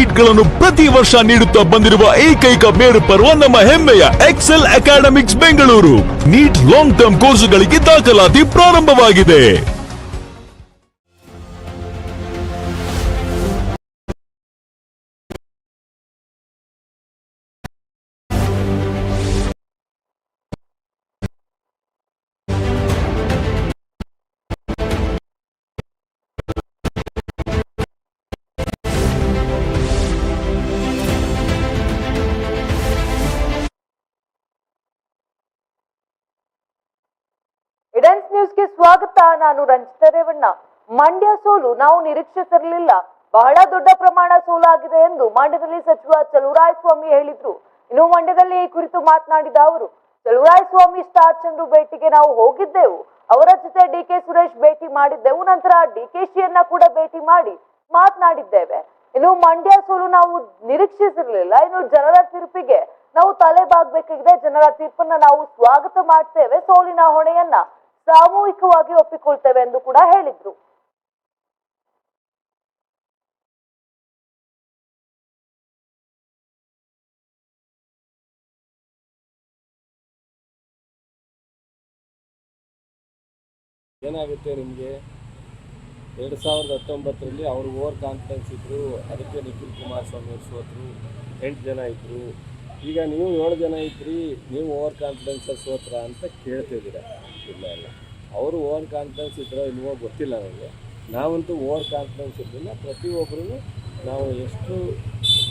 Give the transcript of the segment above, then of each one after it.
ಸೀಟ್ಗಳನ್ನು ಪ್ರತಿ ವರ್ಷ ನೀಡುತ್ತಾ ಬಂದಿರುವ ಏಕೈಕ ಮೇರು ಪರ್ವ ನಮ್ಮ ಹೆಮ್ಮೆಯ Excel Academics Bengaluru. NEET long term ಕೋರ್ಸುಗಳಿಗೆ ದಾಖಲಾತಿ ಪ್ರಾರಂಭವಾಗಿದೆ. ಸ್ವಾಗತ ನಾನು ರಂಜಿತಾ ರೇವಣ್ಣ ಮಂಡ್ಯ ಸೋಲು ನಾವು ನಿರೀಕ್ಷಿಸಿರಲಿಲ್ಲ. ಬಹಳ ದೊಡ್ಡ ಪ್ರಮಾಣ ಸೋಲಾಗಿದೆ ಎಂದು ಮಂಡ್ಯದಲ್ಲಿ ಸಚಿವ ಚಲುವರಾಯ ಸ್ವಾಮಿ ಹೇಳಿದ್ರು. ಇನ್ನು ಮಂಡ್ಯದಲ್ಲಿ ಈ ಕುರಿತು ಮಾತನಾಡಿದ ಅವರು ಚಲುವರಾಯ ಸ್ವಾಮಿ ಸ್ಟಾರ್ ಚಂದ್ರು ಭೇಟಿಗೆ ನಾವು ಹೋಗಿದ್ದೆವು. ಅವರ ಜೊತೆ ಡಿ ಕೆ ಸುರೇಶ್ ಭೇಟಿ ಮಾಡಿದ್ದೆವು. ನಂತರ ಡಿ ಕೆ ಶಿಯನ್ನ ಕೂಡ ಭೇಟಿ ಮಾಡಿ ಮಾತನಾಡಿದ್ದೇವೆ. ಇನ್ನು ಮಂಡ್ಯ ಸೋಲು ನಾವು ನಿರೀಕ್ಷಿಸಿರ್ಲಿಲ್ಲ. ಇನ್ನು ಜನರ ತೀರ್ಪಿಗೆ ನಾವು ತಲೆ ಬಾಗ್ಬೇಕಾಗಿದೆ. ಜನರ ತೀರ್ಪನ್ನ ನಾವು ಸ್ವಾಗತ ಮಾಡ್ತೇವೆ. ಸೋಲಿನ ಹೊಣೆಯನ್ನ ಸಾಮೂಹಿಕವಾಗಿ ಒಪ್ಪಿಕೊಳ್ತೇವೆ ಎಂದು ಕೂಡ ಹೇಳಿದ್ರು. ಏನಾಗುತ್ತೆ ನಿಮಗೆ? ಎರಡು ಸಾವಿರದ ಹತ್ತೊಂಬತ್ತರಲ್ಲಿ ಅವರು ಓವರ್ ಕಾನ್ಫಿಡೆನ್ಸ್ ಇದ್ದರು ಅದಕ್ಕೆ ನಿಖಿಲ್ ಕುಮಾರಸ್ವಾಮಿ ಅವರು ಸೋತರು, ಎಂಟು ಜನ ಇದ್ದರು ಈಗ ನೀವು ಏಳು ಜನ ಇದ್ರಿ, ನೀವು ಓವರ್ ಕಾನ್ಫಿಡೆನ್ಸಲ್ಲಿ ಸೋತ್ರ ಅಂತ ಕೇಳ್ತಿದ್ದೀರ ಇಲ್ಲ ಇಲ್ಲ ಅವರು ಓವರ್ ಕಾನ್ಫಿಡೆನ್ಸ್ ಇದ್ರೋ ಇಲ್ವೋ ಗೊತ್ತಿಲ್ಲ ನನಗೆ ನಾವಂತೂ ಓವರ್ ಕಾನ್ಫಿಡೆನ್ಸ್ ಇರಲಿಲ್ಲ. ಪ್ರತಿಯೊಬ್ಬರೂ ನಾವು ಎಷ್ಟು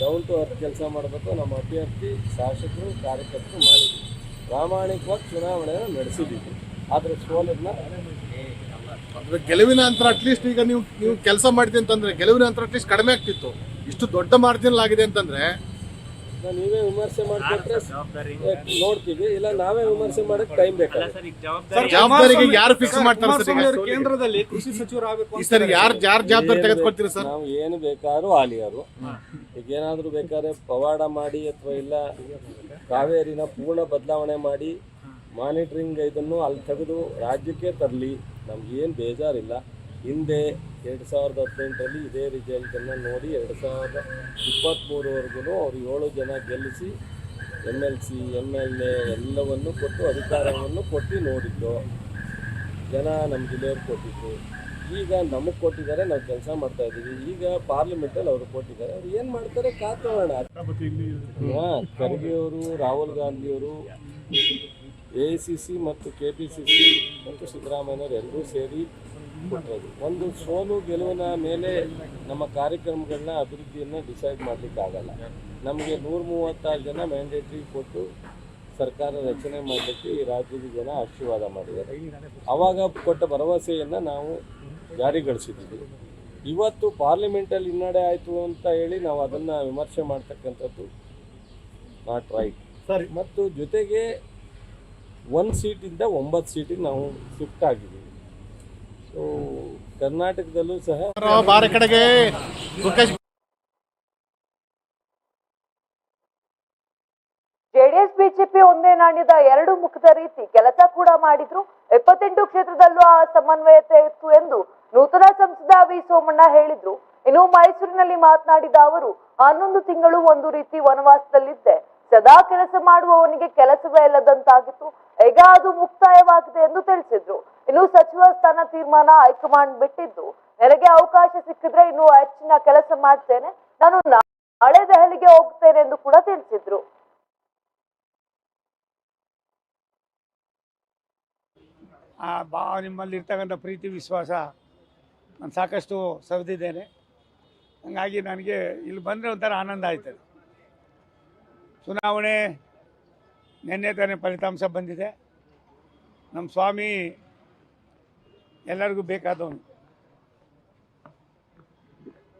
ಡೌನ್ ಟು ಅರ್ತ್ ಕೆಲಸ ಮಾಡಬೇಕು ನಮ್ಮ ಅಭ್ಯರ್ಥಿ, ಶಾಸಕರು, ಕಾರ್ಯಕರ್ತರು ಮಾಡಿದ್ವಿ. ಪ್ರಾಮಾಣಿಕವಾಗಿ ಚುನಾವಣೆಯನ್ನು ನಡೆಸಿದ್ದೀವಿ ಆದರೆ ಸೋಲನ್ನ ಗೆಲುವಿನ ಅಂತರ ಅಟ್ಲೀಸ್ಟ್ ಈಗ ನೀವು ನೀವು ಕೆಲಸ ಮಾಡಿದೆ ಅಂತಂದ್ರೆ ಗೆಲುವಿನ ಅಂತರ ಅಟ್ಲೀಸ್ಟ್ ಕಡಿಮೆ ಆಗ್ತಿತ್ತು. ಇಷ್ಟು ದೊಡ್ಡ ಮಾರ್ಜಿನ್ ಆಗಿದೆ ಅಂತಂದ್ರೆ ನಾವು ವಿಮರ್ಶೆ ಮಾಡ್ಕೊಟ್ರೆ ನೋಡ್ತೀವಿ. ಇಲ್ಲ ನಾವೇ ವಿಮರ್ಶೆ ಮಾಡಕ್ ಟೈಮ್ ಬೇಕಾಗುತ್ತೆ. ಜವಾಬ್ದಾರಿಗೆ ಯಾರು ಫಿಕ್ಸ್ ಮಾಡ್ತಾರೆ ಸರ್ ಈಗ? ಕೇಂದ್ರದಲ್ಲಿ ಕೃಷಿ ಸಚಿವರಾಗಬೇಕು ಈ ಸರ್ ಯಾರು ಯಾರು ಜವಾಬ್ದಾರಿ ತೆಗೆದುಕೊಳ್ತೀರಿ ಸರ್? ನಾವು ಏನು ಬೇಕಾದ್ರೂ ಆಲಿಯಾರು ಈಗ ಏನಾದರೂ ಬೇಕಾದ್ರೆ ಪವಾಡ ಮಾಡಿ ಅಥವಾ ಇಲ್ಲ ಕಾವೇರಿನ ಪೂರ್ಣ ಬದಲಾವಣೆ ಮಾಡಿ ಮಾನಿಟರಿಂಗ್ ಇದನ್ನು ಅಲ್ಲಿ ತೆಗೆದು ರಾಜ್ಯಕ್ಕೆ ತರಲಿ. ನಮ್ಗೇನು ಬೇಜಾರಿಲ್ಲ. ಹಿಂದೆ ಎರಡು ಸಾವಿರದ ಹದಿನೆಂಟರಲ್ಲಿ ಇದೇ ರಿಸಲ್ಟನ್ನು ನೋಡಿ ಎರಡು ಸಾವಿರದ ಇಪ್ಪತ್ತ್ಮೂರವರೆಗೂ ಅವರು ಏಳು ಜನ ಗೆಲ್ಲಿಸಿ M L C, M L A ಎಲ್ಲವನ್ನು ಕೊಟ್ಟು ಅಧಿಕಾರವನ್ನು ಕೊಟ್ಟು ನೋಡಿದ್ದು. ಜನ ನಮ್ಮ ಜಿಲ್ಲೆಯವ್ರು ಕೊಟ್ಟಿದ್ದರು ಈಗ ನಮಗೆ ಕೊಟ್ಟಿದ್ದಾರೆ, ನಾವು ಕೆಲಸ ಮಾಡ್ತಾ ಇದ್ದೀವಿ. ಈಗ ಪಾರ್ಲಿಮೆಂಟಲ್ಲಿ ಅವರು ಕೊಟ್ಟಿದ್ದಾರೆ. ಅವ್ರು ಏನು ಮಾಡ್ತಾರೆ ಕಾತೋಣ. ಹಾಂ, ಖರ್ಗೆಯವರು, ರಾಹುಲ್ ಗಾಂಧಿಯವರು, ಎ ಸಿ ಸಿ ಮತ್ತು ಕೆ ಪಿ ಸಿ ಸಿ ಮತ್ತು ಸಿದ್ದರಾಮಯ್ಯವರು ಎಲ್ಲರೂ ಸೇರಿ ಕೊಟ್ಟಿರೋದು ಒಂದು ಸೋಲು ಗೆಲುವಿನ ಮೇಲೆ ನಮ್ಮ ಕಾರ್ಯಕ್ರಮಗಳನ್ನ ಅಭಿವೃದ್ಧಿಯನ್ನು ಡಿಸೈಡ್ ಮಾಡಲಿಕ್ಕಾಗಲ್ಲ ನಮಗೆ ನೂರ ಮೂವತ್ತಾರು ಜನ ಮ್ಯಾಂಡೇಟ್ರಿ ಕೊಟ್ಟು ಸರ್ಕಾರ ರಚನೆ ಮಾಡಲಿಕ್ಕೆ ಈ ರಾಜ್ಯದ ಜನ ಆಶೀರ್ವಾದ ಮಾಡಿದ್ದಾರೆ. ಆವಾಗ ಕೊಟ್ಟ ಭರವಸೆಯನ್ನು ನಾವು ಜಾರಿಗೊಳಿಸಿದ್ದೀವಿ ಇವತ್ತು ಪಾರ್ಲಿಮೆಂಟಲ್ಲಿ ಹಿನ್ನಡೆ ಆಯಿತು ಅಂತ ಹೇಳಿ ನಾವು ಅದನ್ನು ವಿಮರ್ಶೆ ಮಾಡ್ತಕ್ಕಂಥದ್ದು ನಾಟ್ ರೈಟ್ ಸರಿ. ಮತ್ತು ಜೊತೆಗೆ ಒಂದು ಸೀಟಿಂದ ಒಂಬತ್ತು ಸೀಟಿಗೆ ನಾವು ಶಿಫ್ಟ್ ಆಗಿದ್ದೀವಿ ಸೊ ಕರ್ನಾಟಕದಲ್ಲೂ ಸಹ ಬಾರ ಕಡೆಗೆ ಜೆಡಿಎಸ್ ಬಿಜೆಪಿ ಒಂದೇ ನಾಣ್ಯದ ಎರಡು ಮುಖದ ರೀತಿ ಕೆಲಸ ಕೂಡ ಮಾಡಿದ್ರು. ಎಪ್ಪತ್ತೆಂಟು ಕ್ಷೇತ್ರದಲ್ಲೂ ಆ ಸಮನ್ವಯತೆ ಇತ್ತು ಎಂದು ನೂತನ ಸಂಸದ ವಿ ಸೋಮಣ್ಣ ಹೇಳಿದ್ರು. ಇನ್ನು ಮೈಸೂರಿನಲ್ಲಿ ಮಾತನಾಡಿದ ಅವರು ಹನ್ನೊಂದು ತಿಂಗಳು ಒಂದು ರೀತಿ ವನವಾಸದಲ್ಲಿದ್ದೆ. ಸದಾ ಕೆಲಸ ಮಾಡುವವನಿಗೆ ಕೆಲಸವೇ ಇಲ್ಲದಂತಾಗಿತ್ತು. ಈಗ ಅದು ಮುಕ್ತಾಯವಾಗಿದೆ ಎಂದು ತಿಳಿಸಿದ್ರು. ಇನ್ನು ಸಚಿವ ಸ್ಥಾನ ತೀರ್ಮಾನ ಹೈಕಮಾಂಡ್ ಬಿಟ್ಟಿದ್ದು. ನನಗೆ ಅವಕಾಶ ಸಿಕ್ಕಿದ್ರೆ ಇನ್ನು ಹೆಚ್ಚಿನ ಕೆಲಸ ಮಾಡ್ತೇನೆ. ನಾನು ನಾಳೆ ದೆಹಲಿಗೆ ಹೋಗ್ತೇನೆ ಎಂದು ಕೂಡ ತಿಳಿಸಿದ್ರು. ಆ, ಬಾ, ನಿಮ್ಮಲ್ಲಿ ಇರ್ತಕ್ಕಂಥ ಪ್ರೀತಿ, ವಿಶ್ವಾಸ ನಾನು ಸಾಕಷ್ಟು ಸವಿದಿದ್ದೇನೆ. ಹಾಗಾಗಿ ನನಗೆ ಇಲ್ಲಿ ಬಂದರೆ ಒಂಥರ ಆನಂದ ಆಯ್ತದೆ. ಚುನಾವಣೆ ನಿನ್ನೆ ತಾನೇ ಫಲಿತಾಂಶ ಬಂದಿದೆ. ನಮ್ಮ ಸ್ವಾಮಿ ಎಲ್ಲರಿಗೂ ಬೇಕಾದವನು.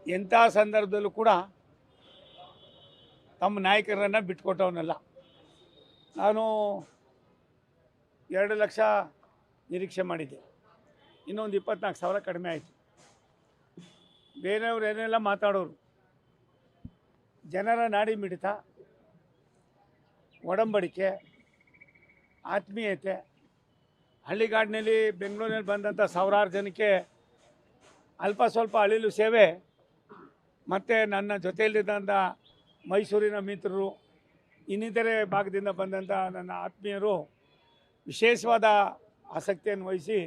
ಎಂಥ ಸಂದರ್ಭದಲ್ಲೂ ಕೂಡ ತಮ್ಮ ನಾಯಕರನ್ನು ಬಿಟ್ಕೊಟ್ಟವನಲ್ಲ ನಾನು ಎರಡು ಲಕ್ಷ ನಿರೀಕ್ಷೆ ಮಾಡಿದ್ದೆ. ಇನ್ನೊಂದು ಇಪ್ಪತ್ನಾಲ್ಕು ಸಾವಿರ ಕಡಿಮೆ ಆಯಿತು. ಬೇರೆಯವ್ರು ಏನೆಲ್ಲ ಮಾತಾಡೋರು. ಜನರ ನಾಡಿ ಮಿಡಿತ ಒಡಂಬಡಿಕೆ, ಆತ್ಮೀಯತೆ. ಹಳ್ಳಿಗಾಡಿನಲ್ಲಿ ಬೆಂಗಳೂರಿನಲ್ಲಿ ಬಂದಂಥ ಸಾವಿರಾರು ಜನಕ್ಕೆ ಅಲ್ಪ ಸ್ವಲ್ಪ ಅಳಿಲು ಸೇವೆ. ಮತ್ತು ನನ್ನ ಜೊತೆಯಲ್ಲಿದ್ದಂಥ ಮೈಸೂರಿನ ಮಿತ್ರರು, ಇನ್ನಿತರೆ ಭಾಗದಿಂದ ಬಂದಂಥ ನನ್ನ ಆತ್ಮೀಯರು ವಿಶೇಷವಾದ ಆಸಕ್ತಿಯನ್ನು ವಹಿಸಿ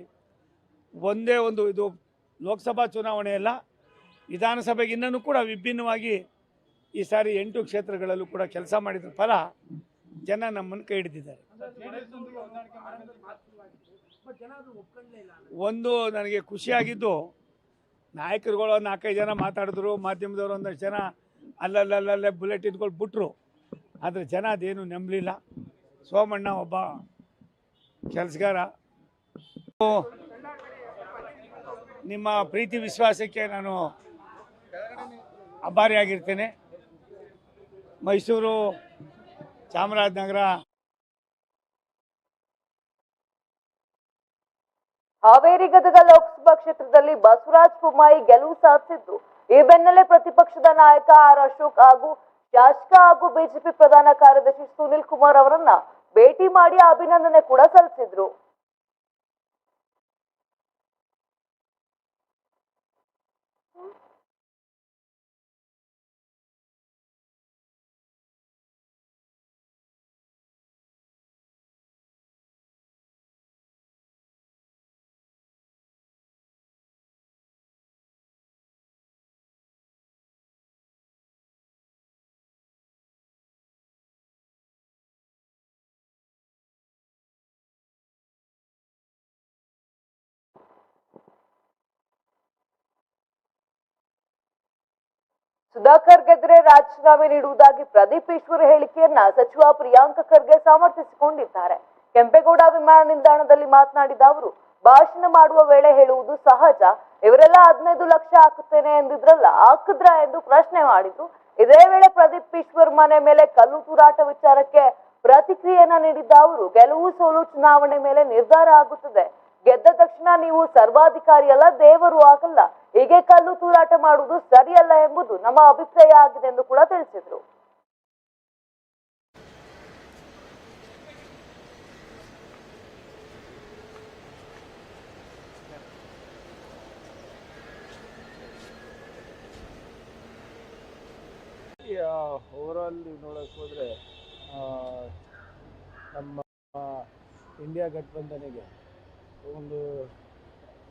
ಒಂದೇ ಒಂದು ಇದು ಲೋಕಸಭಾ ಚುನಾವಣೆ ಅಲ್ಲ, ವಿಧಾನಸಭೆಗೆ ಇನ್ನೂ ಕೂಡ ವಿಭಿನ್ನವಾಗಿ ಈ ಸಾರಿ ಎಂಟು ಕ್ಷೇತ್ರಗಳಲ್ಲೂ ಕೂಡ ಕೆಲಸ ಮಾಡಿದ ಫಲ ಜನ ನಮ್ಮನ್ನು ಕೈ ಹಿಡಿದಿದ್ದಾರೆ. ಒಂದು ನನಗೆ ಖುಷಿಯಾಗಿದ್ದು ನಾಯಕರುಗಳು ನಾಲ್ಕೈದು ಜನ ಮಾತಾಡಿದ್ರು, ಮಾಧ್ಯಮದವರು ಒಂದಷ್ಟು ಜನ ಅಲ್ಲಲ್ಲಲ್ಲೇ ಬುಲೆಟ್ ಇದ್ಕೊಂಡು ಬಿಟ್ರು. ಆದರೆ ಜನ ಅದೇನು ನಂಬಲಿಲ್ಲ. ಸೋಮಣ್ಣ ಒಬ್ಬ ಕೆಲಸಗಾರ. ನಿಮ್ಮ ಪ್ರೀತಿ ವಿಶ್ವಾಸಕ್ಕೆ ನಾನು ಆಭಾರಿಯಾಗಿರ್ತೇನೆ ಮೈಸೂರು ಚಾಮರಾಜನಗರ. ಹಾವೇರಿ ಗದಗ ಲೋಕಸಭಾ ಕ್ಷೇತ್ರದಲ್ಲಿ ಬಸವರಾಜ ಬೊಮ್ಮಾಯಿ ಗೆಲುವು ಸಾಧಿಸಿದ್ದು, ಈ ಬೆನ್ನಲ್ಲೇ ಪ್ರತಿಪಕ್ಷದ ನಾಯಕ ಆರ್ ಅಶೋಕ್ ಹಾಗೂ ಶಾಸಕ ಹಾಗೂ ಬಿಜೆಪಿ ಪ್ರಧಾನ ಕಾರ್ಯದರ್ಶಿ ಸುನಿಲ್ ಕುಮಾರ್ ಅವರನ್ನ ಭೇಟಿ ಮಾಡಿ ಅಭಿನಂದನೆ ಕೂಡ ಸಲ್ಲಿಸಿದ್ರು. ಸುಧಾಕರ್ ಗೆದ್ರೆ ರಾಜೀನಾಮೆ ನೀಡುವುದಾಗಿ ಪ್ರದೀಪ್ ಈಶ್ವರ್ ಹೇಳಿಕೆಯನ್ನ ಸಚಿವ ಪ್ರಿಯಾಂಕ ಖರ್ಗೆ ಸಮರ್ಥಿಸಿಕೊಂಡಿದ್ದಾರೆ ಕೆಂಪೇಗೌಡ ವಿಮಾನ ನಿಲ್ದಾಣದಲ್ಲಿ ಮಾತನಾಡಿದ ಅವರು, ಭಾಷಣ ಮಾಡುವ ವೇಳೆ ಹೇಳುವುದು ಸಹಜ, ಇವರೆಲ್ಲ ಹದಿನೈದು ಲಕ್ಷ ಹಾಕುತ್ತೇನೆ ಎಂದಿದ್ರಲ್ಲ, ಹಾಕಿದ್ರ ಎಂದು ಪ್ರಶ್ನೆ ಮಾಡಿದ್ರು. ಇದೇ ವೇಳೆ ಪ್ರದೀಪ್ ಈಶ್ವರ್ ಮನೆ ಮೇಲೆ ಕಲ್ಲು ತೂರಾಟ ವಿಚಾರಕ್ಕೆ ಪ್ರತಿಕ್ರಿಯೆಯನ್ನ ನೀಡಿದ್ದ ಅವರು, ಗೆಲುವು ಸೋಲು ಚುನಾವಣೆ ಮೇಲೆ ನಿರ್ಧಾರ ಆಗುತ್ತದೆ. ಗೆದ್ದ ತಕ್ಷಣ ನೀವು ಸರ್ವಾಧಿಕಾರಿ ಅಲ್ಲ, ದೇವರು ಆಗಲ್ಲ. ಹೀಗೆ ಕಲ್ಲು ತೂರಾಟ ಮಾಡುವುದು ಸರಿಯಲ್ಲ ಎಂಬುದು ನಮ್ಮ ಅಭಿಪ್ರಾಯ ಆಗಿದೆ ಎಂದು ಕೂಡ ತಿಳಿಸಿದ್ರು. ಓವರಾಲ್ ನೋಡಕ್ ಹೋದರೆ ನಮ್ಮ ಇಂಡಿಯಾ ಗಠಬಂಧನಿಗೆ ಒಂದು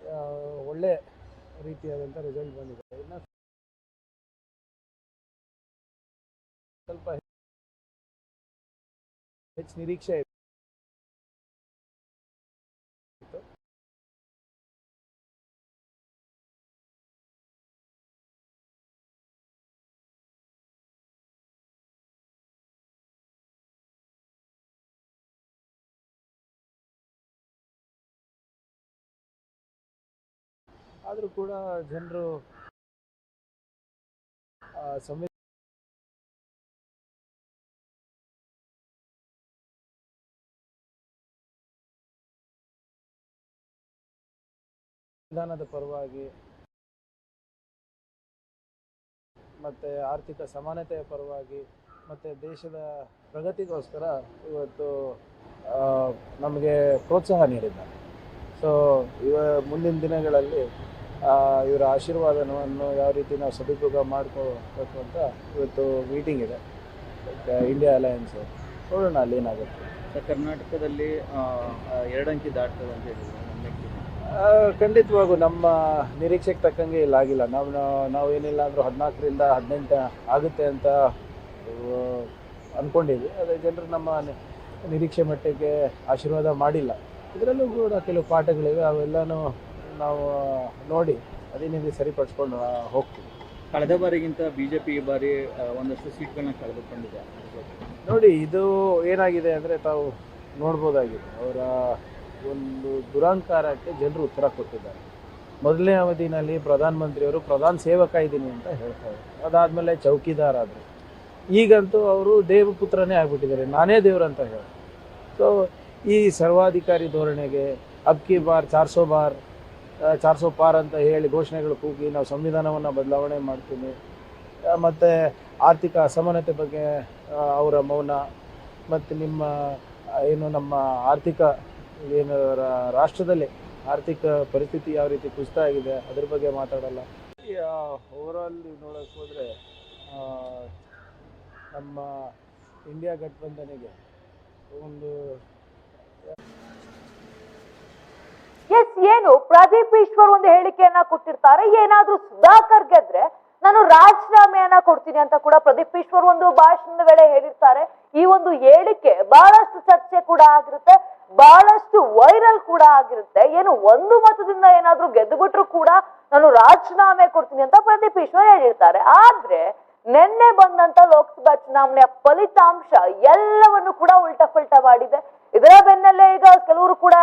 ಆ, ಒಳ್ಳೆ ರೀತಿಯಾದಂಥ ರಿಸಲ್ಟ್ ಬಂದಿದೆ. ಇನ್ನು ಸ್ವಲ್ಪ ಹೆಚ್ಚು ನಿರೀಕ್ಷೆ ಇತ್ತು ಆದರೂ ಕೂಡ ಜನರು ಸಂವಿಧಾನದ ಪರವಾಗಿ ಮತ್ತು ಆರ್ಥಿಕ ಸಮಾನತೆಯ ಪರವಾಗಿ ಮತ್ತು ದೇಶದ ಪ್ರಗತಿಗೋಸ್ಕರ ಇವತ್ತು ನಮಗೆ ಪ್ರೋತ್ಸಾಹ ನೀಡಿದ್ದಾರೆ. ಸೊ ಇವ ಮುಂದಿನ ದಿನಗಳಲ್ಲಿ ಇವರ ಆಶೀರ್ವಾದವನ್ನು ಯಾವ ರೀತಿ ನಾವು ಸದುಪಯೋಗ ಮಾಡ್ಕೋಬೇಕು ಅಂತ ಇವತ್ತು ಮೀಟಿಂಗ್ ಇದೆ. ಇಂಡಿಯಾ ಅಲಯನ್ಸ್ ನೋಡೋಣ ಅಲ್ಲಿ ಏನಾಗುತ್ತೆ. ಸರ್, ಕರ್ನಾಟಕದಲ್ಲಿ ಆ, ಆ, ಎರಡು ಅಂಕಿ ದಾಟ್ತದೆ ಅಂತ ಹೇಳಿದ್ರು ಖಂಡಿತವಾಗೂ ನಮ್ಮ ನಿರೀಕ್ಷೆಗೆ ತಕ್ಕಂಗೆ ಇಲ್ಲ ಆಗಿಲ್ಲ. ನಾವು ನಾವು- ಏನಿಲ್ಲ ಅಂದರೂ ಹದಿನಾಲ್ಕರಿಂದ ಹದಿನೆಂಟು ಆಗುತ್ತೆ ಅಂತ ಅಂದ್ಕೊಂಡಿದ್ವಿ ಅದೇ ಜನರು ನಮ್ಮ ನಿರೀಕ್ಷೆ ಮಟ್ಟಿಗೆ ಆಶೀರ್ವಾದ ಮಾಡಿಲ್ಲ. ಇದರಲ್ಲೂ ಕೂಡ ಕೆಲವು ಪಾಠಗಳಿವೆ ಅವೆಲ್ಲನೂ ನಾವು ನೋಡಿ ಅದೇನಿದೆ ಸರಿಪಡಿಸ್ಕೊಂಡು ಹೋಗ್ತೀವಿ. ಕಳೆದ ಬಾರಿಗಿಂತ ಬಿಜೆಪಿ ಈ ಬಾರಿ ಒಂದಷ್ಟು ಸೀಟ್ಗಳನ್ನ ಕಳೆದುಕೊಂಡಿದೆ ನೋಡಿ ಇದು ಏನಾಗಿದೆ ಅಂದರೆ ತಾವು ನೋಡ್ಬೋದಾಗಿದೆ. ಅವರ ಒಂದು ದುರಂಕಾರಕ್ಕೆ ಜನರು ಉತ್ತರ ಕೊಟ್ಟಿದ್ದಾರೆ. ಮೊದಲನೇ ಅವಧಿನಲ್ಲಿ ಪ್ರಧಾನಮಂತ್ರಿಯವರು ಪ್ರಧಾನ ಸೇವಕ ಇದ್ದೀನಿ ಅಂತ ಹೇಳ್ತಾರೆ ಅದಾದಮೇಲೆ ಚೌಕಿದಾರ್ ಆದರು. ಈಗಂತೂ ಅವರು ದೇವಪುತ್ರನೇ ಆಗಿಬಿಟ್ಟಿದ್ದಾರೆ. ನಾನೇ ದೇವರಂತ ಅಂತ ಹೇಳಿ ಸೊ ಈ ಸರ್ವಾಧಿಕಾರಿ ಧೋರಣೆಗೆ ಅಬ್ಕಿ ಬಾರ್, ಚಾರ್ಸೋ ಬಾರ್ ಚಾರ್ಸೋ ಪಾರ್ ಅಂತ ಹೇಳಿ ಘೋಷಣೆಗಳು ಕೂಗಿ ನಾವು ಸಂವಿಧಾನವನ್ನು ಬದಲಾವಣೆ ಮಾಡ್ತೀನಿ ಮತ್ತು ಮತ್ತೆ ಆರ್ಥಿಕ ಅಸಮಾನತೆ ಬಗ್ಗೆ ಅವರ ಮೌನ, ಮತ್ತು ನಿಮ್ಮ ಏನು ನಮ್ಮ ಆರ್ಥಿಕ, ಏನು ರಾಷ್ಟ್ರದಲ್ಲಿ ಆರ್ಥಿಕ ಪರಿಸ್ಥಿತಿ ಯಾವ ರೀತಿ ಕುಸಿತ ಆಗಿದೆ ಅದ್ರ ಬಗ್ಗೆ ಮಾತಾಡಲ್ಲ. ಓವರಾಲ್ ನೋಡೋಕೆ ಹೋದರೆ ನಮ್ಮ ಇಂಡಿಯಾ ಗಠಬಂಧನಿಗೆ ಒಂದು ಎಸ್, ಏನು? ಪ್ರದೀಪ್ ಈಶ್ವರ್ ಒಂದು ಹೇಳಿಕೆಯನ್ನ ಕೊಟ್ಟಿರ್ತಾರೆ. ಏನಾದ್ರೂ ಸುಧಾಕರ್ ಗೆದ್ರೆ ನಾನು ರಾಜೀನಾಮೆಯನ್ನ ಕೊಡ್ತೀನಿ ಅಂತ ಕೂಡ ಪ್ರದೀಪ್ ಈಶ್ವರ್ ಒಂದು ಭಾಷಣದ ವೇಳೆ ಹೇಳಿರ್ತಾರೆ. ಈ ಒಂದು ಹೇಳಿಕೆ ಬಹಳಷ್ಟು ಚರ್ಚೆ ಕೂಡ ಆಗಿರುತ್ತೆ. ಬಹಳಷ್ಟು ವೈರಲ್ ಕೂಡ ಆಗಿರುತ್ತೆ. ಏನು, ಒಂದು ಮತದಿಂದ ಏನಾದ್ರೂ ಗೆದ್ದು ಬಿಟ್ರು ಕೂಡ ನಾನು ರಾಜೀನಾಮೆ ಕೊಡ್ತೀನಿ ಅಂತ ಪ್ರದೀಪ್ ಈಶ್ವರ್ ಹೇಳಿರ್ತಾರೆ. ಆದ್ರೆ, ನಿನ್ನೆ ಬಂದಂತ ಲೋಕಸಭಾ ಚುನಾವಣೆಯ ಫಲಿತಾಂಶ ಎಲ್ಲವನ್ನು ಕೂಡ ಉಲ್ಟಾ ಪಲ್ಟಾ ಮಾಡಿದೆ. ಇದರ ಬೆನ್ನಲ್ಲೇ ಈಗ ಕೆಲವರು ಕೂಡ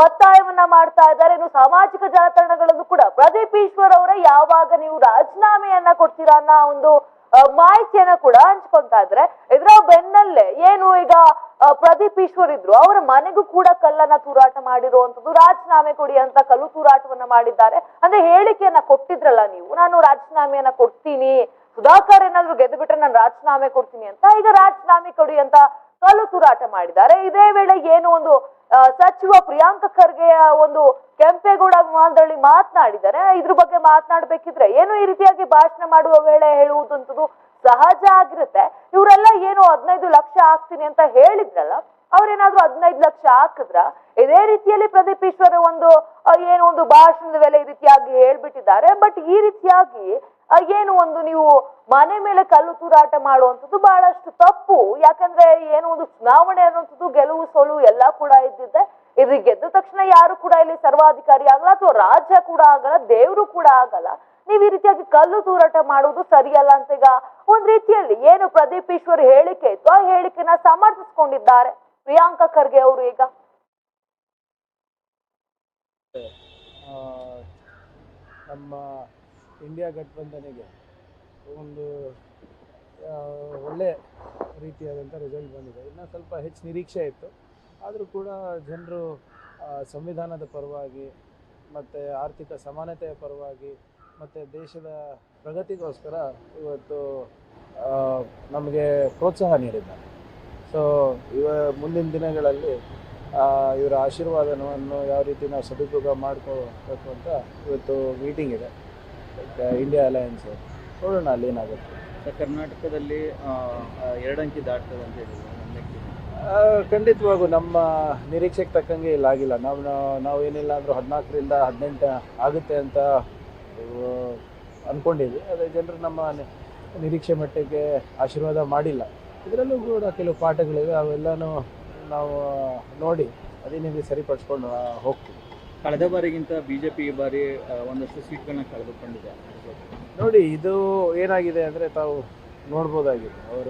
ಒತ್ತಾಯವನ್ನ ಮಾಡ್ತಾ ಇದ್ದಾರೆ. ಇನ್ನು ಸಾಮಾಜಿಕ ಜಾಲತಾಣಗಳಲ್ಲೂ ಕೂಡ ಪ್ರದೀಪ್ ಈಶ್ವರ್ ಅವರೇ ಯಾವಾಗ ನೀವು ರಾಜೀನಾಮೆಯನ್ನ ಕೊಡ್ತೀರಾ ಅನ್ನೋ ಒಂದು ಮಾಹಿತಿಯನ್ನ ಕೂಡ ಹಂಚ್ಕೊಂತಾ ಇದ್ರೆ ಇದರ ಬೆನ್ನಲ್ಲೇ ಏನು ಈಗ ಪ್ರದೀಪ್ ಈಶ್ವರ್ ಇದ್ರು, ಅವರ ಮನೆಗೂ ಕೂಡ ಕಲ್ಲನ್ನ ತೂರಾಟ ಮಾಡಿರುವಂತದ್ದು ರಾಜೀನಾಮೆ ಕೊಡಿ ಅಂತ ಕಲ್ಲು ತೂರಾಟವನ್ನ ಮಾಡಿದ್ದಾರೆ. ಅಂದ್ರೆ ಹೇಳಿಕೆಯನ್ನ ಕೊಟ್ಟಿದ್ರಲ್ಲ ನೀವು, ನಾನು ರಾಜೀನಾಮೆಯನ್ನ ಕೊಡ್ತೀನಿ, ಸುಧಾಕರ್ ಏನಾದ್ರು ಗೆದ್ದು ಬಿಟ್ರೆ ನಾನು ರಾಜೀನಾಮೆ ಕೊಡ್ತೀನಿ ಅಂತ, ಈಗ ರಾಜೀನಾಮೆ ಕೊಡಿ ಅಂತ ಕಲ್ಲು ತೂರಾಟ ಮಾಡಿದ್ದಾರೆ. ಇದೇ ವೇಳೆ ಏನು ಒಂದು ಸಚಿವ ಪ್ರಿಯಾಂಕ ಖರ್ಗೆಯ ಒಂದು ಕೆಂಪೇಗೌಡ ವಿಮಾನದಲ್ಲಿ ಮಾತನಾಡಿದ್ದಾರೆ. ಇದ್ರ ಬಗ್ಗೆ ಮಾತನಾಡ್ಬೇಕಿದ್ರೆ ಏನು ಈ ರೀತಿಯಾಗಿ ಭಾಷಣ ಮಾಡುವ ವೇಳೆ ಹೇಳುವುದಂತದ್ದು ಸಹಜ ಆಗಿರುತ್ತೆ. ಇವರೆಲ್ಲ ಏನು ಹದಿನೈದು ಲಕ್ಷ ಆಗ್ತೀನಿ ಅಂತ ಹೇಳಿದ್ರಲ್ಲ ಅವ್ರೇನಾದ್ರೂ ಹದಿನೈದು ಲಕ್ಷ ಹಾಕಿದ್ರ, ಇದೇ ರೀತಿಯಲ್ಲಿ ಪ್ರದೀಪ್ ಈಶ್ವರ್ ಒಂದು ಏನು ಒಂದು ಭಾಷಣದ ವೇಳೆ ಈ ರೀತಿಯಾಗಿ ಹೇಳ್ಬಿಟ್ಟಿದ್ದಾರೆ. ಬಟ್ ಈ ರೀತಿಯಾಗಿ ಏನು ಒಂದು ನೀವು ಮನೆ ಮೇಲೆ ಕಲ್ಲು ತೂರಾಟ ಮಾಡುವಂಥದ್ದು ಬಹಳಷ್ಟು ತಪ್ಪು. ಯಾಕಂದ್ರೆ ಏನು ಒಂದು ಚುನಾವಣೆ ಅನ್ನುವಂಥದ್ದು ಗೆಲುವು, ಸೋಲು ಎಲ್ಲ ಕೂಡ ಇದ್ದಿದ್ದೆ. ಇದು ಗೆದ್ದ ತಕ್ಷಣ ಯಾರು ಕೂಡ ಇಲ್ಲಿ ಸರ್ವಾಧಿಕಾರಿ ಆಗಲ್ಲ, ಅಥವಾ ರಾಜ್ಯ ಕೂಡ ಆಗಲ್ಲ, ದೇವರು ಕೂಡ ಆಗಲ್ಲ. ನೀವು ಈ ರೀತಿಯಾಗಿ ಕಲ್ಲು ತೂರಾಟ ಮಾಡುವುದು ಸರಿಯಲ್ಲ ಅಂತ ಈಗ ಒಂದ್ ರೀತಿಯಲ್ಲಿ ಏನು ಪ್ರದೀಪ್ ಈಶ್ವರ್ ಹೇಳಿಕೆ ಇತ್ತು ಆ ಹೇಳಿಕೆನ ಸಮರ್ಥಿಸ್ಕೊಂಡಿದ್ದಾರೆ. ಪ್ರಿಯಾಂಕಾ ಖರ್ಗೆ ಅವರು ಈಗ? ನಮ್ಮ ಇಂಡಿಯಾ ಗಠಬಂಧನಿಗೆ ಒಂದು ಒಳ್ಳೆ ರೀತಿಯಾದಂಥ ರಿಸಲ್ಟ್ ಬಂದಿದೆ. ಇನ್ನು ಸ್ವಲ್ಪ ಹೆಚ್ಚು ನಿರೀಕ್ಷೆ ಇತ್ತು. ಆದರೂ ಕೂಡ ಜನರು ಸಂವಿಧಾನದ ಪರವಾಗಿ ಮತ್ತು ಆರ್ಥಿಕ ಸಮಾನತೆಯ ಪರವಾಗಿ ಮತ್ತು ದೇಶದ ಪ್ರಗತಿಗೋಸ್ಕರ ಇವತ್ತು ನಮಗೆ ಪ್ರೋತ್ಸಾಹ ನೀಡಿದ್ದಾರೆ. ಸೊ ಇವ ಮುಂದಿನ ದಿನಗಳಲ್ಲಿ ಇವರ ಆಶೀರ್ವಾದವನ್ನು ಯಾವ ರೀತಿ ನಾವು ಸದುಪಯೋಗ ಮಾಡ್ಕೋಬೇಕು ಅಂತ ಇವತ್ತು ಮೀಟಿಂಗ್ ಇದೆ. ಇಂಡಿಯಾ ಅಲಯನ್ಸ್ ನೋಡೋಣ ಅಲ್ಲಿ ಏನಾಗುತ್ತೆ. ಕರ್ನಾಟಕದಲ್ಲಿ ಎರಡಂಕಿ ಆ, ಎರಡು ಅಂಕಿ ದಾಟ್ತದೆ ಅಂತ ಹೇಳಿದ್ರು. ಖಂಡಿತವಾಗೂ ನಮ್ಮ ನಿರೀಕ್ಷೆಗೆ ತಕ್ಕಂಗೆ ಇಲ್ಲ ಆಗಿಲ್ಲ. ನಾವು ನಾವು- ಏನಿಲ್ಲ ಅಂದರೂ ಹದಿನಾಲ್ಕರಿಂದ ಹದಿನೆಂಟು ಆಗುತ್ತೆ ಅಂತ ಅಂದ್ಕೊಂಡಿದ್ವಿ ಅದೇ ಜನರು ನಮ್ಮ ನಿರೀಕ್ಷೆ ಮಟ್ಟಕ್ಕೆ ಆಶೀರ್ವಾದ ಮಾಡಿಲ್ಲ. ಇದರಲ್ಲೂ ಕೂಡ ಕೆಲವು ಪಾಠಗಳಿವೆ ಅವೆಲ್ಲನೂ ನಾವು ನೋಡಿ ಅದೇನಿದೆ ಸರಿಪಡಿಸ್ಕೊಂಡು ಹೋಗ್ತೀವಿ. ಕಳೆದ ಬಾರಿಗಿಂತ ಬಿಜೆಪಿ ಈ ಬಾರಿ ಒಂದಷ್ಟು ಸೀಟ್ಗಳನ್ನ ಕಳೆದುಕೊಂಡಿದೆ. ನೋಡಿ ಇದು ಏನಾಗಿದೆ ಅಂದರೆ ತಾವು ನೋಡ್ಬೋದಾಗಿದೆ. ಅವರ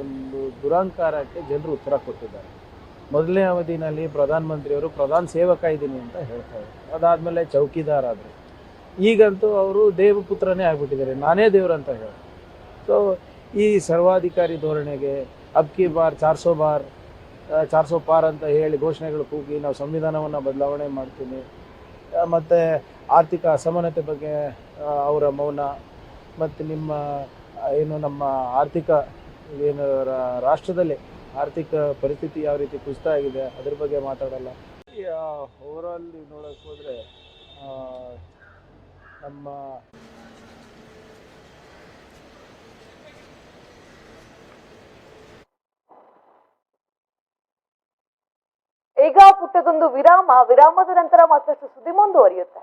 ಒಂದು ದುರಂಕಾರಕ್ಕೆ ಜನರು ಉತ್ತರ ಕೊಟ್ಟಿದ್ದಾರೆ. ಮೊದಲನೇ ಅವಧಿನಲ್ಲಿ ಪ್ರಧಾನಮಂತ್ರಿಯವರು ಪ್ರಧಾನ ಸೇವಕ ಇದ್ದೀನಿ ಅಂತ ಹೇಳ್ತಾರೆ ಅದಾದಮೇಲೆ ಚೌಕಿದಾರ್ ಆದರು. ಈಗಂತೂ ಅವರು ದೇವಪುತ್ರನೇ ಆಗಿಬಿಟ್ಟಿದ್ದಾರೆ. ನಾನೇ ದೇವ್ರು ಅಂತ ಹೇಳಿ ಸೊ ಈ ಸರ್ವಾಧಿಕಾರಿ ಧೋರಣೆಗೆ ಅಬ್ಕಿ ಬಾರ್ ಚಾರ್ ಸೋ ಬಾರ್ ಚಾರ್ಸೋ ಚಾರ್ ಸೋ ಪಾರ್ ಅಂತ ಹೇಳಿ ಘೋಷಣೆಗಳು ಕೂಗಿ ನಾವು ಸಂವಿಧಾನವನ್ನು ಬದಲಾವಣೆ ಮಾಡ್ತೀನಿ ಮತ್ತು ಆರ್ಥಿಕ ಅಸಮಾನತೆ ಬಗ್ಗೆ ಅವರ ಮೌನ, ಮತ್ತು ನಿಮ್ಮ ಏನು ನಮ್ಮ ಆರ್ಥಿಕ, ಏನು ರಾಷ್ಟ್ರದಲ್ಲಿ ಆರ್ಥಿಕ ಪರಿಸ್ಥಿತಿ ಯಾವ ರೀತಿ ಕುಸಿತ ಆಗಿದೆ ಅದ್ರ ಬಗ್ಗೆ ಮಾತಾಡಲ್ಲ. ಓವರಾಲ್ ನೋಡೋಕೆ ಹೋದರೆ ನಮ್ಮ ಈಗ ಪುಟ್ಟದೊಂದು ವಿರಾಮ ವಿರಾಮದ ನಂತರ ಮತ್ತಷ್ಟು ಸುದ್ದಿ ಮುಂದುವರಿಯುತ್ತೆ.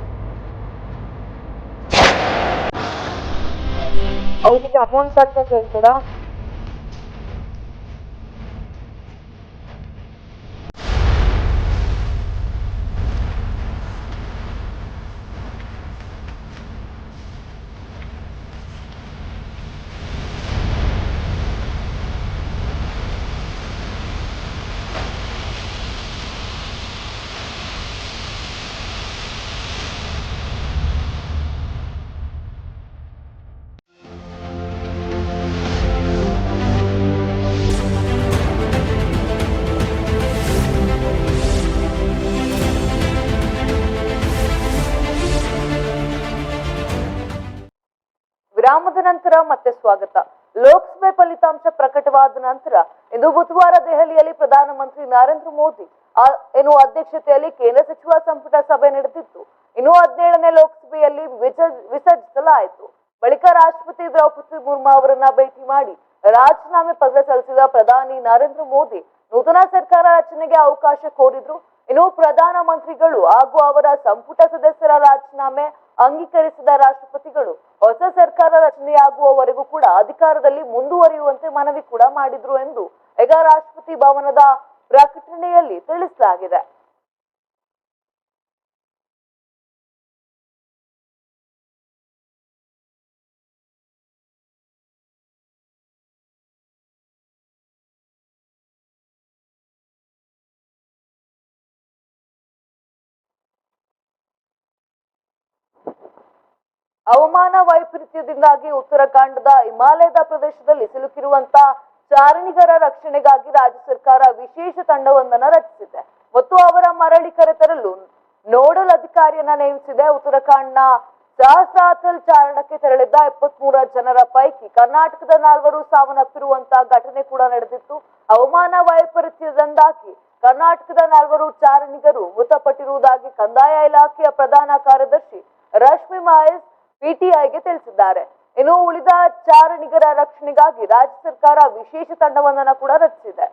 ಅವ್ರಿಗೆ ಅಮೌಂಟ್ ಕಟ್ಟಕ್ಕೆ ಹೇಳ್ತೀರಾ ಮತ್ತೆ ಸ್ವಾಗತ. ಲೋಕಸಭೆ ಫಲಿತಾಂಶ ಪ್ರಕಟವಾದ ನಂತರ ಇಂದು ಬುಧವಾರ ದೆಹಲಿಯಲ್ಲಿ ಪ್ರಧಾನಮಂತ್ರಿ ನರೇಂದ್ರ ಮೋದಿ ಏನು ಅಧ್ಯಕ್ಷತೆಯಲ್ಲಿ ಕೇಂದ್ರ ಸಚಿವ ಸಂಪುಟ ಸಭೆ ನಡೆದಿತ್ತು. ಇನ್ನು ಹದಿನೇಳನೇ ಲೋಕಸಭೆಯಲ್ಲಿ ವಿಸರ್ಜ- ವಿಸರ್ಜಿಸಲಾಯಿತು. ಬಳಿಕ ರಾಷ್ಟ್ರಪತಿ ದ್ರೌಪದಿ ಮುರ್ಮು ಅವರನ್ನ ಭೇಟಿ ಮಾಡಿ ರಾಜೀನಾಮೆ ಪತ್ರ ಸಲ್ಲಿಸಿದ ಪ್ರಧಾನಿ ನರೇಂದ್ರ ಮೋದಿ ನೂತನ ಸರ್ಕಾರ ರಚನೆಗೆ ಅವಕಾಶ ಕೋರಿದ್ರು. ಇನ್ನು ಪ್ರಧಾನ ಮಂತ್ರಿಗಳು ಹಾಗೂ ಅವರ ಸಂಪುಟ ಸದಸ್ಯರ ರಾಜೀನಾಮೆ ಅಂಗೀಕರಿಸಿದ ರಾಷ್ಟ್ರಪತಿಗಳು, ಹೊಸ ಸರ್ಕಾರ ರಚನೆಯಾಗುವವರೆಗೂ ಕೂಡ ಅಧಿಕಾರದಲ್ಲಿ ಮುಂದುವರಿಯುವಂತೆ ಮನವಿ ಕೂಡ ಮಾಡಿದ್ರು ಎಂದು ಈಗ ರಾಷ್ಟ್ರಪತಿ ಭವನದ ಪ್ರಕಟಣೆಯಲ್ಲಿ ತಿಳಿಸಲಾಗಿದೆ. ಹವಾಮಾನ ವೈಪರೀತ್ಯದಿಂದಾಗಿ ಉತ್ತರಾಖಂಡದ ಹಿಮಾಲಯದ ಪ್ರದೇಶದಲ್ಲಿ ಸಿಲುಕಿರುವಂತ ಚಾರಣಿಗರ ರಕ್ಷಣೆಗಾಗಿ ರಾಜ್ಯ ಸರ್ಕಾರ ವಿಶೇಷ ತಂಡವೊಂದನ್ನು ರಚಿಸಿದೆ. ಮತ್ತು ಅವರ ಮರಳಿ ಕರೆತರಲು ನೋಡಲ್ ಅಧಿಕಾರಿಯನ್ನ ನೇಮಿಸಿದೆ. ಉತ್ತರಾಖಂಡ್ನ ಸಹಸ್ರಾಥಲ್ ಚಾರಣಕ್ಕೆ ತೆರಳಿದ್ದ ಇಪ್ಪತ್ಮೂರ ಜನರ ಪೈಕಿ ಕರ್ನಾಟಕದ ನಾಲ್ವರು ಸಾವನ್ನಪ್ಪಿರುವಂತಹ ಘಟನೆ ಕೂಡ ನಡೆದಿತ್ತು. ಹವಾಮಾನ ವೈಪರೀತ್ಯದಿಂದಾಗಿ ಕರ್ನಾಟಕದ ನಾಲ್ವರು ಚಾರಣಿಗರು ಮೃತಪಟ್ಟಿರುವುದಾಗಿ ಕಂದಾಯ ಇಲಾಖೆಯ ಪ್ರಧಾನ ಕಾರ್ಯದರ್ಶಿ ರಶ್ಮಿ ಮಹೇಶ್ ಪಿಟಿಐಗೆ ತಿಳಿಸಿದ್ದಾರೆ. ಇನ್ನು ಉಳಿದ ಚಾರಣಿಗರ ರಕ್ಷಣೆಗಾಗಿ ರಾಜ್ಯ ಸರ್ಕಾರ ವಿಶೇಷ ತಂಡವೊಂದನ್ನು ಕೂಡ ರಚಿಸಿದೆ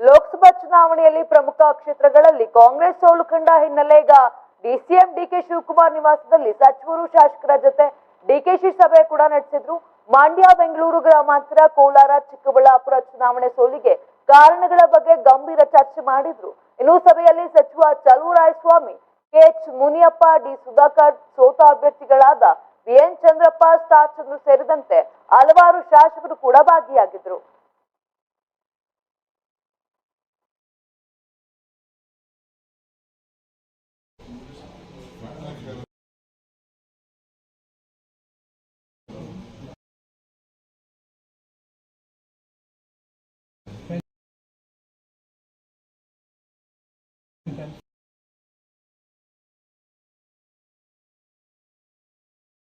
ಲೋಕಸಭಾ ಚುನಾವಣೆಯಲ್ಲಿ ಪ್ರಮುಖ ಕ್ಷೇತ್ರಗಳಲ್ಲಿ ಕಾಂಗ್ರೆಸ್ ಸೋಲು ಕಂಡ ಹಿನ್ನೆಲೆ ಈಗ ಡಿಸಿಎಂ ಡಿಕೆ ಶಿವಕುಮಾರ್ ನಿವಾಸದಲ್ಲಿ ಸಚಿವರು ಶಾಸಕರ ಜೊತೆ ಡಿಕೆಶಿ ಸಭೆ ಕೂಡ ನಡೆಸಿದ್ರು. ಮಂಡ್ಯ ಬೆಂಗಳೂರು ಗ್ರಾಮಾಂತರ ಕೋಲಾರ ಚಿಕ್ಕಬಳ್ಳಾಪುರ ಚುನಾವಣೆ ಸೋಲಿಗೆ ಕಾರಣಗಳ ಬಗ್ಗೆ ಗಂಭೀರ ಚರ್ಚೆ ಮಾಡಿದ್ರು. ಇನ್ನು ಸಭೆಯಲ್ಲಿ ಸಚಿವ ಚಲುವರಾಯಸ್ವಾಮಿ ಕೆಎಚ್ ಮುನಿಯಪ್ಪ, ಡಿ ಸುಧಾಕರ್ ಸೋತ ಅಭ್ಯರ್ಥಿಗಳಾದ ಬಿಎನ್ ಚಂದ್ರಪ್ಪ, ಸ್ಟಾರ್ ಚಂದ್ರು ಸೇರಿದಂತೆ ಹಲವಾರು ಶಾಸಕರು ಕೂಡ ಭಾಗಿಯಾಗಿದ್ರು.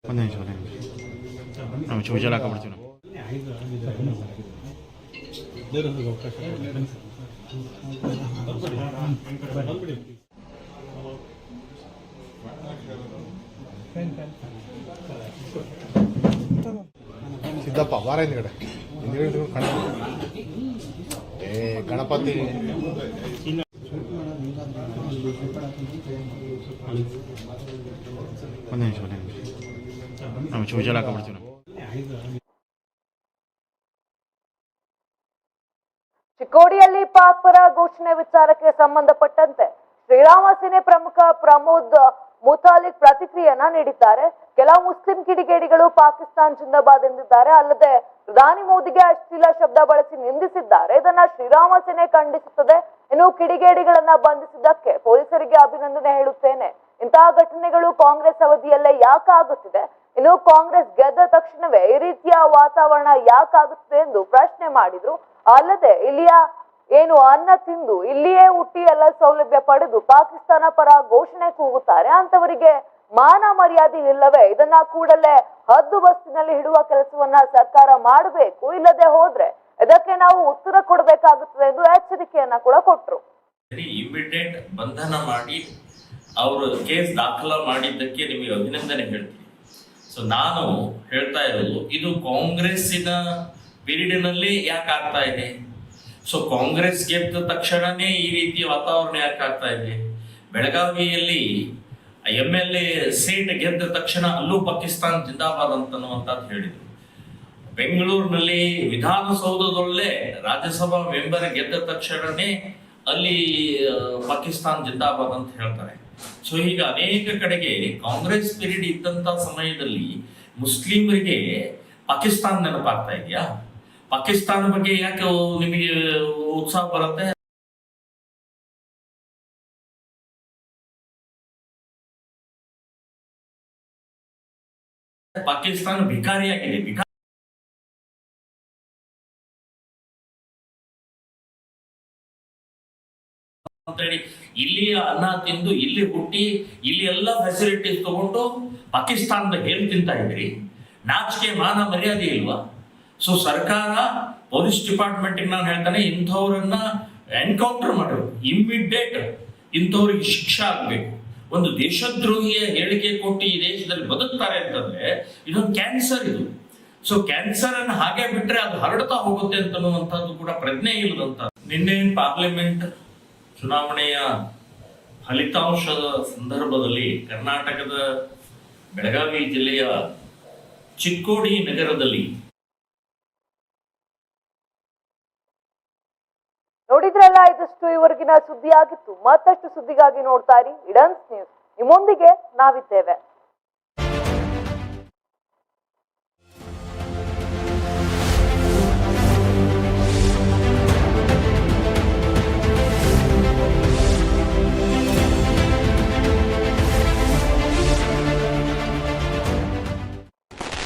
ಒಂದು ನಿಮಿಷ ಒಂದು ನಿಮಿಷ. ನಾವು ಚೂಜಲ್ ಹಾಕೊಂಡ್ಬಿಡ್ತೀವಿ ನಾವು. ಸಿದ್ದಪ್ಪ ವಾರ ಹಿಂದ್ಗಡೆ. ಹಿಂದ್ಗಡೆ ಕಣ ಏ ಗಣಪತಿ ಒಂದು ನಿಮಿಷ ಒಂದು ನಿಮಿಷ. ನಾವು. ಚೂಜಲ್ ಚಿಕ್ಕೋಡಿಯಲ್ಲಿ ಪಾಕ್ ಪರ ಘೋಷಣೆ ವಿಚಾರಕ್ಕೆ ಸಂಬಂಧಪಟ್ಟಂತೆ ಶ್ರೀರಾಮ ಸೇನೆ ಪ್ರಮುಖ ಪ್ರಮೋದ್ ಮುತಾಲಿಕ್ ಪ್ರತಿಕ್ರಿಯೆಯನ್ನ ನೀಡಿದ್ದಾರೆ. ಕೆಲ ಮುಸ್ಲಿಂ ಕಿಡಿಗೇಡಿಗಳು ಪಾಕಿಸ್ತಾನ್ ಜಿಂದಾಬಾದ್ ಎಂದಿದ್ದಾರೆ. ಅಲ್ಲದೆ ಪ್ರಧಾನಿ ಮೋದಿಗೆ ಅಶ್ಲೀಲ ಶಬ್ದ ಬಳಸಿ ನಿಂದಿಸಿದ್ದಾರೆ. ಇದನ್ನ ಶ್ರೀರಾಮ ಸೇನೆ ಖಂಡಿಸುತ್ತದೆ. ಇನ್ನು ಕಿಡಿಗೇಡಿಗಳನ್ನ ಬಂಧಿಸಿದ್ದಕ್ಕೆ ಪೊಲೀಸರಿಗೆ ಅಭಿನಂದನೆ ಹೇಳುತ್ತೇನೆ. ಇಂತಹ ಘಟನೆಗಳು ಕಾಂಗ್ರೆಸ್ ಅವಧಿಯಲ್ಲೇ ಯಾಕಾಗುತ್ತಿದೆ? ಇನ್ನು ಕಾಂಗ್ರೆಸ್ ಗೆದ್ದ ತಕ್ಷಣವೇ ಈ ರೀತಿಯ ವಾತಾವರಣ ಯಾಕಾಗುತ್ತೆ ಎಂದು ಪ್ರಶ್ನೆ ಮಾಡಿದ್ರು. ಅಲ್ಲದೆ ಇಲ್ಲಿಯ ಏನು ಅನ್ನ ತಿಂದು ಇಲ್ಲಿಯೇ ಹುಟ್ಟಿ ಎಲ್ಲ ಸೌಲಭ್ಯ ಪಡೆದು ಪಾಕಿಸ್ತಾನ ಪರ ಘೋಷಣೆ ಕೂಗುತ್ತಾರೆ. ಅಂತವರಿಗೆ ಮಾನ ಮರ್ಯಾದೆ ಇಲ್ಲವೇ? ಇದನ್ನ ಕೂಡಲೇ ಹದ್ದು ಬಸ್ತಿನಲ್ಲಿ ಇಡುವ ಕೆಲಸವನ್ನ ಸರ್ಕಾರ ಮಾಡಬೇಕು. ಇಲ್ಲದೆ ಹೋದ್ರೆ ಇದಕ್ಕೆ ನಾವು ಉತ್ತರ ಕೊಡಬೇಕಾಗುತ್ತದೆ ಎಂದು ಎಚ್ಚರಿಕೆಯನ್ನ ಕೂಡ ಕೊಟ್ಟರು ಇಮಿಡಿಯೇಟ್ ಬಂಧನ ಮಾಡಿ, ಅವರು ಕೇಸ್ ದಾಖಲ ಮಾಡಿದ್ದಕ್ಕೆ ನಿಮಗೆ ಅಭಿನಂದನೆ ಹೇಳ್ತೀನಿ. ಸೊ ನಾನು ಹೇಳ್ತಾ ಇರೋದು, ಇದು ಕಾಂಗ್ರೆಸ್ಸಿನ ಪೀರಿಯಡ್ನಲ್ಲಿ ಯಾಕೆ ಆಗ್ತಾ ಇದೆ? ಸೊ ಕಾಂಗ್ರೆಸ್ ಗೆದ್ದ ತಕ್ಷಣನೇ ಈ ರೀತಿ ವಾತಾವರಣ ಯಾಕೆ ಆಗ್ತಾ ಇದೆ? ಬೆಳಗಾವಿಯಲ್ಲಿ ಎಂ ಎಲ್ ಎ ಸೀಟ್ ಗೆದ್ದ ತಕ್ಷಣ ಅಲ್ಲೂ ಪಾಕಿಸ್ತಾನ್ ಜಿಂದಾಬಾದ್ ಅಂತನ್ನುವಂಥದ್ದು ಹೇಳಿದ್ರು. ಬೆಂಗಳೂರಿನಲ್ಲಿ ವಿಧಾನಸೌಧದಲ್ಲೇ ರಾಜ್ಯಸಭಾ ಮೆಂಬರ್ ಗೆದ್ದ ತಕ್ಷಣನೇ ಅಲ್ಲಿ ಪಾಕಿಸ್ತಾನ್ ಜಿಂದಾಬಾದ್ ಅಂತ ಹೇಳ್ತಾರೆ. ಸೊ ಈಗ ಅನೇಕ ಕಡೆಗೆ ಕಾಂಗ್ರೆಸ್ ಪೀರಿಯಡ್ ಇದ್ದಂತ ಸಮಯದಲ್ಲಿ ಮುಸ್ಲಿಮರಿಗೆ ಪಾಕಿಸ್ತಾನ್ ನೆನಪಾಗ್ತಾ ಇದೆಯಾ? ಪಾಕಿಸ್ತಾನ ಬಗ್ಗೆ ಯಾಕೆ ನಿಮಗೆ ಉತ್ಸಾಹ ಬರುತ್ತೆ? ಪಾಕಿಸ್ತಾನ ಭಿಕಾರಿಯಾಗಿದೆ. ಭಿಕಾರಿ ಅಂತೇಳಿ ಇಲ್ಲಿ ಅನ್ನ ತಿಂದು, ಇಲ್ಲಿ ಹುಟ್ಟಿ, ಇಲ್ಲಿ ಎಲ್ಲ ಫೆಸಿಲಿಟೀಸ್ ತಗೊಂಡು ಪಾಕಿಸ್ತಾನದ ಹೇಳಿ ತಿಂತಾ ಇದ್ರಿ ನಾಚಿಕೆ, ಮಾನ, ಮರ್ಯಾದೆ ಇಲ್ವಾ? ಸೊ ಸರ್ಕಾರ ಪೊಲೀಸ್ ಡಿಪಾರ್ಟ್ಮೆಂಟ್ ನಾನು ಹೇಳ್ತಾನೆ, ಇಂಥವ್ರನ್ನ ಎನ್ಕೌಂಟರ್ ಮಾಡಬೇಕು ಇಮ್ಮಿಡಿಯೇಟ್ ಇಂಥವ್ರಿಗೆ ಶಿಕ್ಷೆ ಆಗಬೇಕು. ಒಂದು ದೇಶದ್ರೋಹಿಯ ಹೇಳಿಕೆ ಕೊಟ್ಟು ಈ ದೇಶದಲ್ಲಿ ಬದುಕ್ತಾರೆ ಅಂತಂದ್ರೆ ಇದೊಂದು ಕ್ಯಾನ್ಸರ್ ಇದು. ಸೊ ಕ್ಯಾನ್ಸರ್ ಅನ್ನು ಹಾಗೆ ಬಿಟ್ರೆ ಅದು ಹರಡ್ತಾ ಹೋಗುತ್ತೆ ಅಂತನ್ನುವಂಥದ್ದು ಕೂಡ ಪ್ರಜ್ಞೆ ಇಲ್ಲದಂತ ನಿನ್ನೆ ಪಾರ್ಲಿಮೆಂಟ್ ಚುನಾವಣೆಯ ಫಲಿತಾಂಶದ ಸಂದರ್ಭದಲ್ಲಿ ಕರ್ನಾಟಕದ ಬೆಳಗಾವಿ ಜಿಲ್ಲೆಯ ಚಿಕ್ಕೋಡಿ ನಗರದಲ್ಲಿ ನೋಡಿದ್ರಲ್ಲ, ಇದಷ್ಟು ಇವರೆಗಿನ ಸುದ್ದಿ ಆಗಿತ್ತು ಮತ್ತಷ್ಟು ಸುದ್ದಿಗಾಗಿ ನೋಡ್ತಾ ಇರಿ. Edens News. ನಿಮ್ಮೊಂದಿಗೆ ನಾವಿದ್ದೇವೆ.